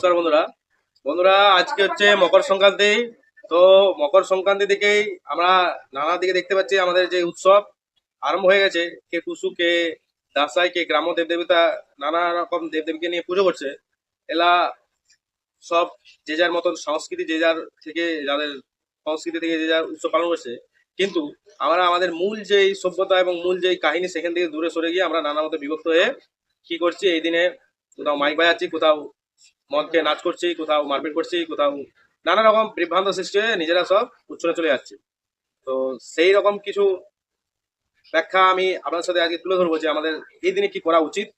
নমস্কার বন্ধুরা। বন্ধুরা, আজকে হচ্ছে মকর সংক্রান্তি। তো মকর সংক্রান্তি থেকেই আমরা নানা দিকে দেখতে পাচ্ছি আমাদের যে উৎসব আরম্ভ হয়ে গেছে। কে টুসু কে দাসাই, কে গ্রাম দেবদেবতা নানা রকম দেবদেবীকে নিয়ে পুজো করছে। এলা সব যে যার মতন সংস্কৃতি, যে যার থেকে যাদের সংস্কৃতি থেকে যে যার উৎসব পালন করছে। কিন্তু আমরা আমাদের মূল যেই সভ্যতা এবং মূল যেই কাহিনী সেখান থেকে দূরে সরে গিয়ে আমরা নানা মতো বিভক্ত হয়ে কি করছি, এই দিনে কোথাও মাইক বাজাচ্ছি, কোথাও মদকে নাচ করছি, কোথাও মারপিট করছি, কোথাও নানা রকম বিভ্রান্ত সৃষ্টি হয়ে নিজেরা সব উচ্ছনে চলে যাচ্ছে। তো সেই রকম কিছু ব্যাখ্যা আমি আপনার সাথে আজকে তুলে ধরবো যে আমাদের এই দিনে কি করা উচিত।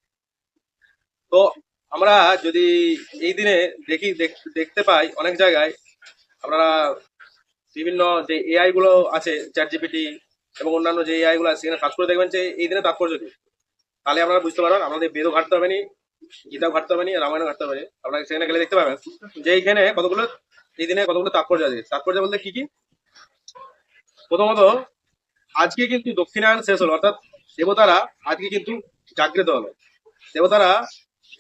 তো আমরা যদি এই দিনে দেখি, দেখ- দেখতে পাই অনেক জায়গায় আপনারা বিভিন্ন যে এআই গুলো আছে চ্যাট জিপিটি এবং অন্যান্য যে এআই গুলো আছে, সেখানে কাজ করে দেখবেন যে এই দিনে তাৎপর্য কি। তাহলে আপনারা বুঝতে পারবেন, আমাদের বেদও ঘাটতে হবে নি গীতাও ঘাটতে হবে নি রামায়ণও ঘাটতে নি। আপনারা সেখানে গেলে দেখতে পাবেন যে এইখানে কতগুলো, এই দিনে কতগুলো তাৎপর্য আছে। তাৎপর্য বলতে কি কি? প্রথমত, আজকে কিন্তু দক্ষিণায়ন শেষ হলো, অর্থাৎ দেবতারা আজকে কিন্তু জাগ্রত হলো দেবতারা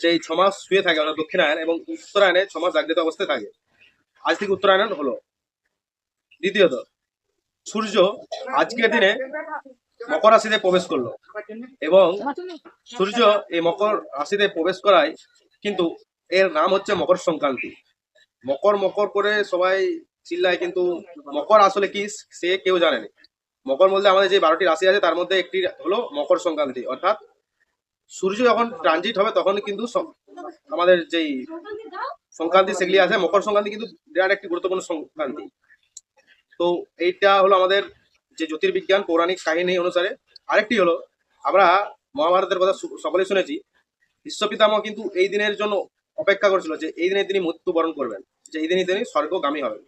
যেই ছমাস শুয়ে থাকে, অর্থাৎ দক্ষিণায়ন এবং উত্তরায়ণে ছমাস জাগ্রত অবস্থায় থাকে। আজ থেকে উত্তরায়ণ হলো। দ্বিতীয়ত, সূর্য আজকের দিনে মকর রাশিতে প্রবেশ করল। এবং সূর্য এই মকর রাশিতে প্রবেশ করায় কিন্তু এর নাম হচ্ছে মকর সংক্রান্তি। মকর মকর করে সবাই চিল্লায় কিন্তু মকর আসলে কি সে কেউ জানে না। মকর বলতে আমাদের যে বারোটি রাশি আছে, তার মধ্যে একটি হলো মকর সংক্রান্তি। অর্থাৎ সূর্য যখন ট্রানজিট হবে, তখন কিন্তু আমাদের যেই সংক্রান্তি, সেগুলি আছে। মকর সংক্রান্তি কিন্তু বিরাট একটি গুরুত্বপূর্ণ সংক্রান্তি। তো এইটা হলো আমাদের যে জ্যোতির্বিজ্ঞান, পৌরাণিক কাহিনী অনুসারে আরেকটি হলো, আমরা মহাভারতের কথা সু- সকলেই শুনেছি, বিশ্বপিতামহ কিন্তু এই দিনের জন্য অপেক্ষা করেছিল যে এই দিনে তিনি মৃত্যুবরণ করবেন, যে এই দিনে তিনি স্বর্গগামী হবেন।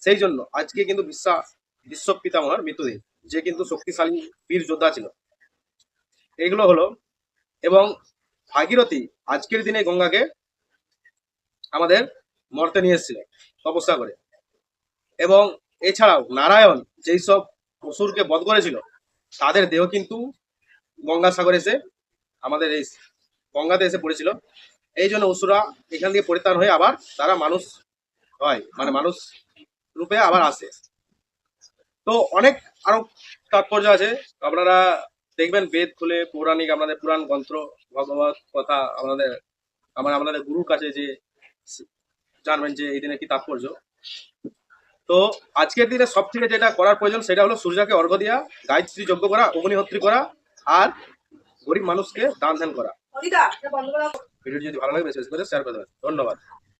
সেই জন্য আজকে কিন্তু বিশ্বা বিশ্ব পিতামহের মৃত্যুদিন, যে কিন্তু শক্তিশালী বীর যোদ্ধা ছিল। এগুলো হলো, এবং ভাগীরথী আজকের দিনে গঙ্গাকে আমাদের মর্তে নিয়ে এসেছিল তপস্যা করে। এবং এছাড়াও নারায়ণ যেই সব অসুরকে বধ করেছিল, তাদের দেহ কিন্তু গঙ্গাসাগরে এসে আমাদের এই গঙ্গাতে এসে পড়েছিল। এই জন্য অসুরা এখান থেকে পরিত্রাণ হয়ে আবার তারা মানুষ হয় মানে মানুষ রূপে আবার আসে। তো অনেক আরও তাৎপর্য আছে। আপনারা দেখবেন বেদ খুলে, পৌরাণিক আপনাদের পুরাণ গ্রন্থ, ভগবত কথা আপনাদের আমার আপনাদের গুরুর কাছে যে জানবেন যে এই দিনে কি তাৎপর্য। তো আজকের দিনে সব থেকে যেটা করার প্রয়োজন সেটা হলো সূর্যকে অর্ঘ্য দেওয়া গায়ত্রী যজ্ঞ করা অগ্নিহত্রী করা আর গরিব মানুষকে দান ধ্যান করা। ভিডিও যদি ভালো লাগে বেশি করে শেয়ার করে দেবেন। ধন্যবাদ।